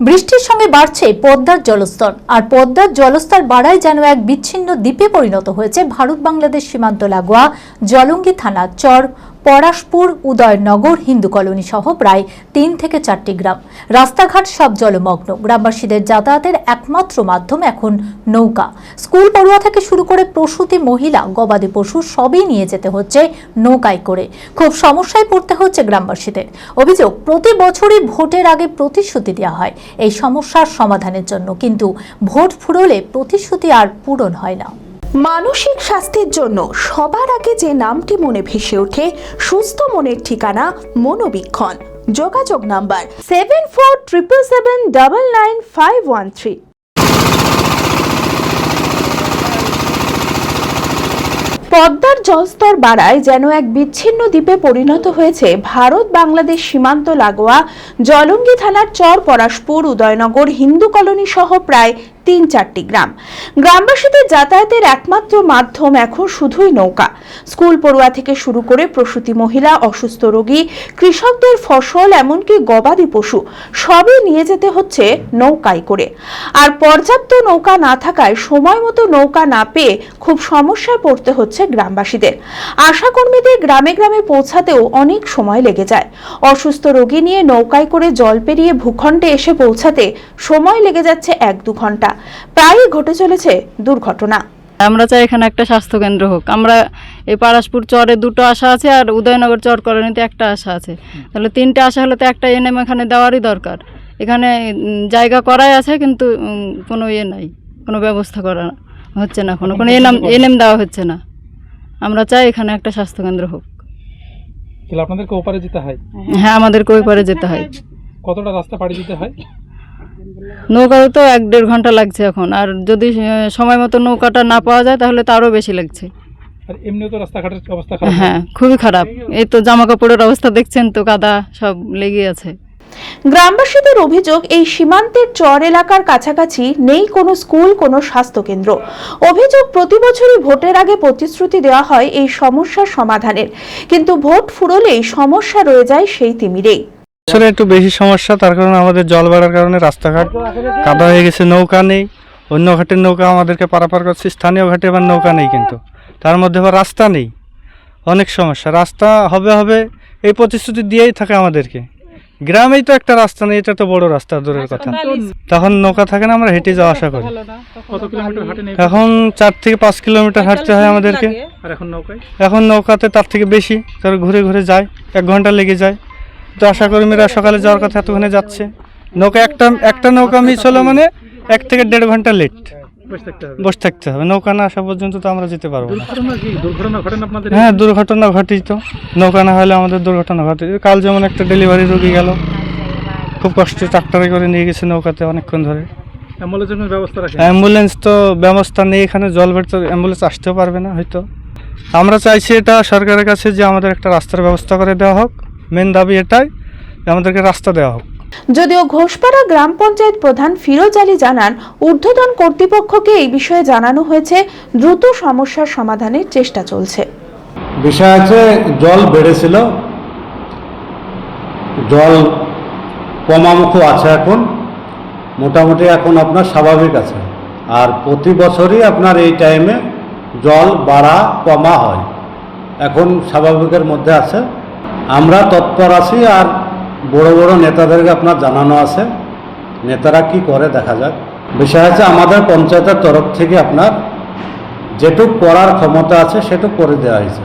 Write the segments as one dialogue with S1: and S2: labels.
S1: বৃষ্টির সঙ্গে বাড়ছে পদ্মার জলস্তর, আর পদ্মার জলস্তর বাড়ায় যেন এক বিচ্ছিন্ন দ্বীপে পরিণত হয়েছে ভারত বাংলাদেশ সীমান্ত লাগোয়া জলঙ্গি থানা চর পরাশপুর, উদয়নগর, হিন্দু কলোনি সহ প্রায় তিন থেকে চারটি গ্রাম। রাস্তাঘাট সব জলমগ্ন। গ্রামবাসীদের যাতায়াতের একমাত্র মাধ্যম এখন নৌকা। স্কুল পড়ুয়া থেকে শুরু করে প্রসূতি মহিলা, গবাদি পশু সবই নিয়ে যেতে হচ্ছে নৌকায় করে। খুব সমস্যায় পড়তে হচ্ছে গ্রামবাসীদের। অভিযোগ, প্রতি বছরই ভোটের আগে প্রতিশ্রুতি দেওয়া হয়। এই সমস্যার সমাধানের জন্য কিন্তু ভোট ফুরলে প্রতিশ্রুতি আর পূরণ হয় না।
S2: মানসিক স্বাস্থ্যের জন্য সবার আগে যে নামটি মনে ভেসে ওঠে, সুস্থ মনের ঠিকানা মনোবীক্ষণ। যোগাযোগ number seven four triple seven double nine five one three পদ্মার জলস্তর বাড়ায় যেন এক বিচ্ছিন্ন দ্বীপে পরিণত হয়েছে ভারত বাংলাদেশ সীমান্ত লাগোয়া জলঙ্গি থানার চর পরাশপুর উদয়নগর হিন্দু কলোনি সহ প্রায় তিন চারটি গ্রাম। গ্রামবাসীদের যাতায়াতের একমাত্র মাধ্যম এখন শুধুই নৌকা। স্কুল পড়ুয়া থেকে শুরু করে প্রসূতি মহিলা, অসুস্থ রোগী, কৃষকদের ফসল, এমনকি গবাদি পশু, সবই নিয়ে যেতে হচ্ছে নৌকায় করে। আর পর্যাপ্ত নৌকা না থাকায় সময় মতো নৌকা না পেয়ে খুব সমস্যায় পড়তে হচ্ছে গ্রামবাসীদের। আশাকর্মীদের গ্রামে গ্রামে পৌঁছাতেও অনেক সময় লেগে যায়। অসুস্থ রোগী নিয়ে নৌকায় করে জল পেরিয়ে ভূখণ্ডে এসে পৌঁছাতে সময় লেগে যাচ্ছে এক দু ঘণ্টা। প্রায়ই ঘটে চলেছে দুর্ঘটনা।
S3: আমরা চাই এখানে একটা স্বাস্থ্য কেন্দ্র হোক। আমরা এই পারাসপুর চরে দুটো আশা আছে আর উদয়নগর চর কলোনিতে একটা আশা আছে। তাহলে তিনটে আশা হলে তো একটা এনএম এখানে দেওয়ারই দরকার। এখানে জায়গা করাই আছে কিন্তু কোনো ইয়ে নাই কোনো ব্যবস্থা করা হচ্ছে না কোনো কোনো এনএম এনএম দেওয়া হচ্ছে না। আমরা চাই এখানে একটা স্বাস্থ্য কেন্দ্র হোক
S4: আপনাদেরকে ওপারে যেতে হয়?
S3: হ্যাঁ আমাদেরকে ওই পারে যেতে হয়।
S4: কতটা রাস্তা পাড়ি দিতে হয়?
S3: নৌকাতে তো এক দেড় ঘণ্টা লাগছে এখন। আর যদি সময় মতো নৌকাটা না পাওয়া যায় তাহলে তারও বেশি লাগছে।
S4: আর এমনিও তো রাস্তাঘাটের অবস্থা খারাপ।
S3: হ্যাঁ খুবই খারাপ। এই তো জামা কাপড়ের অবস্থা দেখছেন তো কাদা সব লেগে আছে।
S2: গ্রামবাসীদের অভিযোগ এই সীমান্তের চর এলাকার কাছাকাছি নেই কোনো স্কুল কোনো স্বাস্থ্য কেন্দ্র অভিযোগ প্রতি বছরই ভোটের আগে প্রতিশ্রুতি দেওয়া হয় এই সমস্যার সমাধানের। কিন্তু ভোট ফুরলেই সমস্যা রয়ে যায় সেই তিমিরেই।
S5: বছরে একটু বেশি সমস্যা তার কারণে আমাদের জল বাড়ার কারণে রাস্তাঘাট কাদা হয়ে গেছে নৌকা নেই। অন্য ঘাটের নৌকা আমাদেরকে পারাপার করছে স্থানীয় ঘাটে এবার নৌকা নেই কিন্তু। তার মধ্যে আবার রাস্তা নেই অনেক সমস্যা। রাস্তা হবে হবে এই প্রতিশ্রুতি দিয়েই থাকে আমাদেরকে। গ্রামেই তো একটা রাস্তা নেই এটা তো বড় রাস্তা দূরের কথা। তখন নৌকা থাকে না আমরা হেঁটে যাওয়া আসা করি। এখন চার থেকে পাঁচ কিলোমিটার হাঁটতে হয় আমাদেরকে।
S4: এখন
S5: এখন নৌকাতে তার থেকে বেশি তার ঘুরে ঘুরে যায় এক ঘণ্টা লেগে যায়। তো আশা কর্মীরা সকালে যাওয়ার কথা এতক্ষণে যাচ্ছে। নৌকা একটা একটা নৌকা মিস হলো মানে এক থেকে দেড় ঘণ্টা লেট
S4: বসে থাকতে হবে।
S5: বসে থাকতে হবে নৌকা না আসা পর্যন্ত তো আমরা যেতে পারব
S4: দুর্ঘটনা
S5: হ্যাঁ দুর্ঘটনা ঘটিত নৌকা না হলে আমাদের দুর্ঘটনা ঘটে। কাল যেমন একটা ডেলিভারি রোগী গেল। খুব কষ্টে ট্রাক্টরে করে নিয়ে গেছে নৌকাতে অনেকক্ষণ ধরে।
S4: ব্যবস্থা
S5: অ্যাম্বুলেন্স তো ব্যবস্থা নেই এখানে। জল বেড়তে অ্যাম্বুলেন্স আসতেও পারবে না হয়তো। আমরা চাইছি এটা সরকারের কাছে যে আমাদের একটা রাস্তার ব্যবস্থা করে দেওয়া হোক। মেন দাবি এটাই যে আমাদেরকে রাস্তা দেওয়া হোক।
S2: যদিও ঘোষপাড়া গ্রাম পঞ্চায়েত প্রধান ফিরোজ আলী জানান ঊর্ধ্বতন কর্তৃপক্ষকে এই বিষয়ে জানানো হয়েছে দ্রুত সমস্যার সমাধানের চেষ্টা চলছে।
S6: বিষয় আছে জল বেড়েছিল। জল কমামুখ আছে এখন মোটামুটি এখন আপনার স্বাভাবিক আছে। আর প্রতি বছরই আপনার এই টাইমে জল বাড়া কমা হয়। এখন স্বাভাবিকের মধ্যে আছে। আমরা তৎপর আছি আর বড় বড় নেতাদেরকে আপনার জানানো আছে। নেতারা কি করে দেখা যাক। বিষয় আছে আমাদের পঞ্চায়েতের তরফ থেকে আপনার যেটুক করার ক্ষমতা আছে সেটুক করে দেওয়া হয়েছে।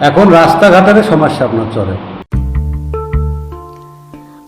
S6: এখন রাস্তাঘাটের সমস্যা আপনার চলে।